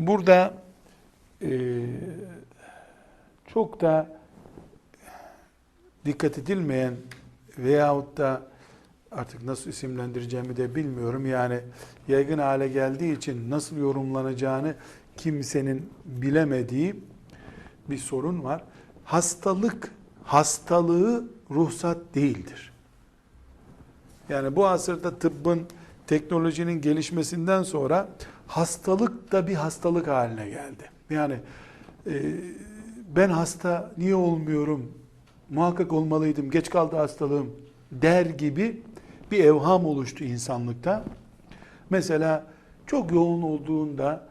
Burada e, çok da dikkat edilmeyen veyahut da artık nasıl isimlendireceğimi de bilmiyorum. Yani yaygın hale geldiği için nasıl yorumlanacağını kimsenin bilemediği bir sorun var. Hastalık hastalığı ruhsat değildir. Yani bu asırda tıbbın, teknolojinin gelişmesinden sonra hastalık da bir hastalık haline geldi. Yani e, ben hasta niye olmuyorum, muhakkak olmalıydım, geç kaldı hastalığım der gibi bir evham oluştu insanlıkta. Mesela çok yoğun olduğunda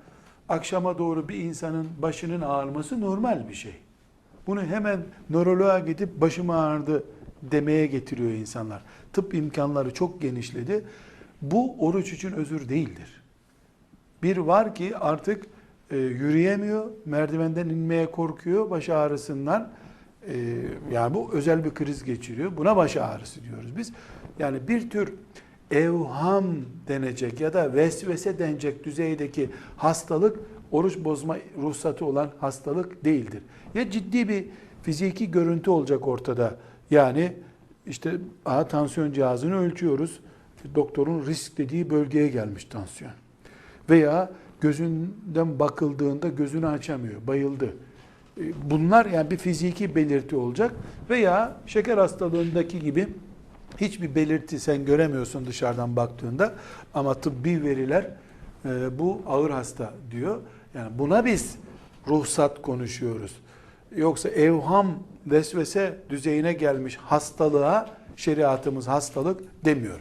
akşama doğru bir insanın başının ağrıması normal bir şey. Bunu hemen nöroloğa gidip başım ağrıdı demeye getiriyor insanlar. Tıp imkanları çok genişledi. Bu oruç için özür değildir. Bir var ki artık e, yürüyemiyor, merdivenden inmeye korkuyor baş ağrısından. E, yani bu özel bir kriz geçiriyor. Buna baş ağrısı diyoruz biz. Yani bir tür evham denecek ya da vesvese denecek düzeydeki hastalık oruç bozma ruhsatı olan hastalık değildir. Ya ciddi bir fiziki görüntü olacak ortada. Yani işte aha, tansiyon cihazını ölçüyoruz. Doktorun risk dediği bölgeye gelmiş tansiyon. Veya gözünden bakıldığında gözünü açamıyor, bayıldı. E, Bunlar yani bir fiziki belirti olacak veya şeker hastalığındaki gibi hiçbir belirti sen göremiyorsun dışarıdan baktığında ama tıbbi veriler e, bu ağır hasta diyor. Yani buna biz ruhsat konuşuyoruz. Yoksa evham, vesvese düzeyine gelmiş hastalığa şeriatımız hastalık demiyor.